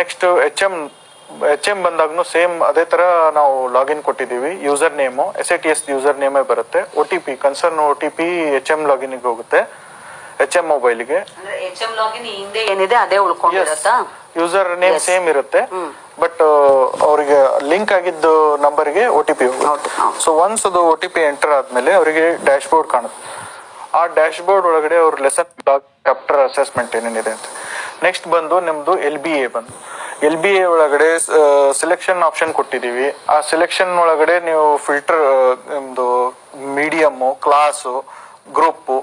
Next H M H M ಬಂದಾಗ್ನು same ಅದೇ ತರ ನಾವು ಲಾಗಿನ್ ಕೊಟ್ಟಿದ್ದೀವಿ. User name S I T S user ನೇಮೇ ಬರುತ್ತೆ. O T P concern O T P H M ಲಾಗಿನ್ಗೆ ಹೋಗುತ್ತೆ. H M ಮೊಬೈಲ್ಗೆ ಏನಿದೆ ಅದೇ ಉಳ್ಕೊಂಡಿರತ್ತಾ? ಯೂಸರ್ ನೇಮ್ ಸೇಮ್ ಇರುತ್ತೆ. ಬಟ್ ಅವರಿಗೆ ಲಿಂಕ್ ಆಗಿದ್ದು ನಂಬರ್ಗೆ ಒ ಟಿ ಪಿ ಹೋಗುತ್ತೆ. ಸೊ ಒನ್ಸ್ ಅದು ಒ ಟಿ ಪಿ ಎಂಟರ್ ಆದ್ಮೇಲೆ ಅವರಿಗೆ ಡ್ಯಾಶ್ ಬೋರ್ಡ್ ಕಾಣುತ್ತೆ. ಆ ಡ್ಯಾಶ್ ಬೋರ್ಡ್ ಒಳಗಡೆ ಅವ್ರ ಲೆಸನ್ ಚಾಪ್ಟರ್ ಅಸೆಸ್ಮೆಂಟ್ ಏನೇನಿದೆ ಅಂತ. ನೆಕ್ಸ್ಟ್ ಬಂದು ನಿಮ್ದು ಎಲ್ ಬಿ ಎ ಬಂದು. ಎಲ್ ಬಿ ಎ ಒಳಗಡೆ ಸೆಲೆಕ್ಷನ್ ಆಪ್ಷನ್ ಕೊಟ್ಟಿದ್ದೀವಿ. ಆ ಸೆಲೆಕ್ಷನ್ ಒಳಗಡೆ ನೀವು ಫಿಲ್ಟರ್ ನಿಮ್ದು medium class group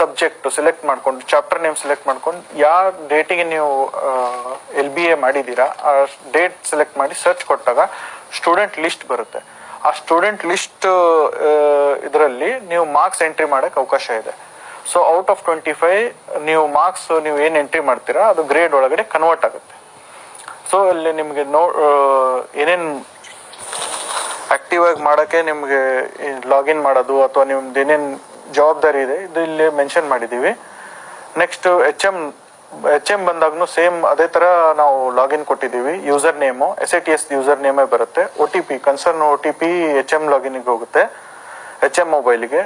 subject select ಮಾಡ್ಕೊಂಡು ಚಾಪ್ಟರ್ ನೇಮ್ ಸೆಲೆಕ್ಟ್ ಮಾಡ್ಕೊಂಡು, ಯಾವ ಡೇಟಿಗೆ ನೀವು ಎಲ್ ಬಿ ಎ ಮಾಡಿದ್ದೀರಾ, ಆ ಡೇಟ್ ಸೆಲೆಕ್ಟ್ ಮಾಡಿ ಸರ್ಚ್ ಕೊಟ್ಟಾಗ ಸ್ಟೂಡೆಂಟ್ ಲಿಸ್ಟ್ ಬರುತ್ತೆ. ಆ ಸ್ಟೂಡೆಂಟ್ ಲಿಸ್ಟ್ ಇದರಲ್ಲಿ ನೀವು ಮಾರ್ಕ್ಸ್ ಎಂಟ್ರಿ ಮಾಡಕ್ಕೆ ಅವಕಾಶ ಇದೆ. So out of twenty five ನೀವು ಮಾರ್ಕ್ಸ್ ನೀವು ಏನು ಎಂಟ್ರಿ ಮಾಡ್ತೀರಾ, ಅದು ಗ್ರೇಡ್ ಒಳಗಡೆ ಕನ್ವರ್ಟ್ ಆಗುತ್ತೆ. ಸೊ ಅಲ್ಲಿ ನಿಮಗೆ ನೋ ಏನೇನು ಆಕ್ಟಿವ್ ಆಗಿ ಮಾಡೋಕ್ಕೆ ನಿಮಗೆ ಲಾಗಿನ್ ಮಾಡೋದು ಅಥವಾ ನಿಮ್ದು ಏನೇನು ಜವಾಬ್ದಾರಿ ಇದೆ, ಇದು ಇಲ್ಲಿ ಮೆನ್ಷನ್ ಮಾಡಿದ್ದೀವಿ. Next H M H M ಬಂದಾಗೂ same ಅದೇ ಥರ ನಾವು ಲಾಗಿನ್ ಕೊಟ್ಟಿದ್ದೀವಿ. User name S A T S user ನೇಮೇ ಬರುತ್ತೆ O T P concern O T P H M ಲಾಗಿನ್ಗೆ ಹೋಗುತ್ತೆ. ಎಚ್ ಮೊಬೈಲ್ಗೆ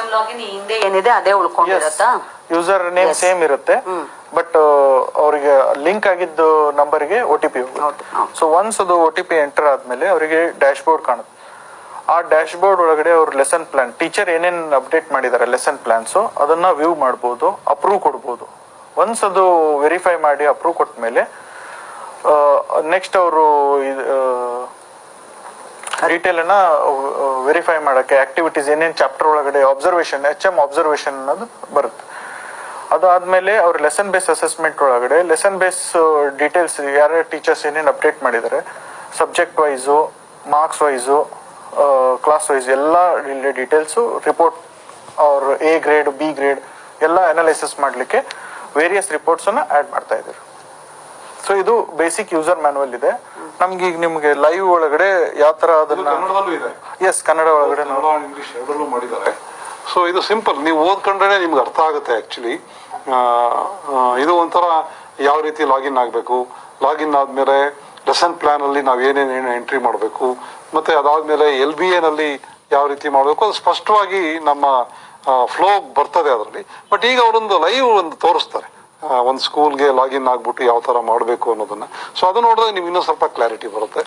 ಎಂ ಲಾಗಿನ್ ಹಿಂದೆ ಏನಿದೆ ಅದೇ ಉಳ್ಕೊಂಡಿರತ್ತಾ? User name. ಸೇಮ್ ಇರುತ್ತೆ. ಬಟ್ ಅವರಿಗೆ ಲಿಂಕ್ ಆಗಿದ್ದು ನಂಬರ್ಗೆ ಒ ಟಿ ಪಿ ಹೋಗುತ್ತೆ. ಸೊ ಒನ್ಸ್ ಅದು ಒ ಟಿ ಪಿ ಎಂಟರ್ ಆದ್ಮೇಲೆ ಅವರಿಗೆ ಡ್ಯಾಶ್ ಬೋರ್ಡ್ ಕಾಣುತ್ತೆ. ಆ ಡ್ಯಾಶ್ ಬೋರ್ಡ್ ಒಳಗಡೆ ಅವ್ರ ಲೆಸನ್ ಪ್ಲಾನ್ ಟೀಚರ್ ಏನೇನು ಅಪ್ಡೇಟ್ ಮಾಡಿದ್ದಾರೆ ಲೆಸನ್ ಪ್ಲಾನ್ಸ್ ಅದನ್ನ ವ್ಯೂ ಮಾಡಬಹುದು ಅಪ್ರೂವ್ ಕೊಡ್ಬೋದು. ಒನ್ಸ್ ಅದು ವೆರಿಫೈ ಮಾಡಿ ಅಪ್ರೂವ್ ಕೊಟ್ಟ ಮೇಲೆ ನೆಕ್ಸ್ಟ್ ಅವರು ಡೀಟೇಲ್ ಅನ್ನ ವೆರಿಫೈ ಮಾಡಕ್ಕೆ ಆಕ್ಟಿವಿಟೀಸ್ ಏನೇನು ಚಾಪ್ಟರ್ ಒಳಗಡೆ ಅಬ್ಸರ್ವೇಷನ್ ಎಚ್ ಎಂ ಅಬ್ಸರ್ವೇಷನ್ ಅನ್ನೋದು ಬರುತ್ತೆ. ಅದಾದ್ಮೇಲೆ ಅವ್ರ ಲೆಸನ್ ಬೇಸ್ ಅಸೆಸ್ಮೆಂಟ್ ಒಳಗಡೆ ಲೆಸನ್ ಬೇಸ್ ಡೀಟೇಲ್ಸ್ ಯಾರ್ಯಾರು ಟೀಚರ್ಸ್ ಏನೇನು ಅಪ್ಡೇಟ್ ಮಾಡಿದ್ದಾರೆ subject wise marks wise class wise ಎಲ್ಲ ಡೀಟೇಲ್ಸು ರಿಪೋರ್ಟ್ ಅವ್ರ ಎ ಗ್ರೇಡ್ ಬಿ ಗ್ರೇಡ್ ಎಲ್ಲ ಅನಾಲಿಸಿಸ್ ಮಾಡಲಿಕ್ಕೆ ವೇರಿಯಸ್ ರಿಪೋರ್ಟ್ಸನ್ನು ಆ್ಯಡ್ ಮಾಡ್ತಾ ಇದ್ದಾರೆ ಸೊ ಇದು ಬೇಸಿಕ್ ಯೂಸರ್ ಮ್ಯಾನುವಲ್ ಇದೆ. ನಮ್ಗೆ ಈಗ ನಿಮ್ಗೆ ಲೈವ್ ಒಳಗಡೆ ಯಾವ ತರ ಅದನ್ನ ಕನ್ನಡದಲ್ಲೂ ಇದೆ. ಎಸ್ ಕನ್ನಡ ಒಳಗಡೆ ಇಂಗ್ಲಿಷ್ ಎರಡರಲ್ಲೂ ಮಾಡಿದ್ದಾರೆ. ಸೊ ಇದು ಸಿಂಪಲ್ ನೀವು ಓದ್ಕೊಂಡ್ರೆ ನಿಮ್ಗೆ ಅರ್ಥ ಆಗುತ್ತೆ ಆಕ್ಚುಲಿ ಇದು ಒಂಥರ ಯಾವ ರೀತಿ ಲಾಗಿನ್ ಆಗಬೇಕು? ಲಾಗಿನ್ ಆದ್ಮೇಲೆ ಲೆಸನ್ ಪ್ಲಾನ್ ಅಲ್ಲಿ ನಾವು ಏನೇನೇನು ಎಂಟ್ರಿ ಮಾಡಬೇಕು? ಮತ್ತೆ ಅದಾದ್ಮೇಲೆ ಎಲ್ ಬಿ ಎನಲ್ಲಿ ಯಾವ ರೀತಿ ಮಾಡಬೇಕು? ಅದು ಸ್ಪಷ್ಟವಾಗಿ ನಮ್ಮ ಫ್ಲೋ ಬರ್ತದೆ ಅದರಲ್ಲಿ. ಬಟ್ ಈಗ ಅವರೊಂದು ಲೈವ್ ಒಂದು ತೋರಿಸ್ತಾರೆ. ಒಂದು ಸ್ಕೂಲ್ಗೆ ಲಾಗಿನ್ ಆಗ್ಬಿಟ್ಟು ಯಾವ ಥರ ಮಾಡಬೇಕು ಅನ್ನೋದನ್ನು. ಸೊ ಅದು ನೋಡಿದ್ರೆ ನಿಮ್ಗೆ ಇನ್ನೂ ಸ್ವಲ್ಪ ಕ್ಲಾರಿಟಿ ಬರುತ್ತೆ.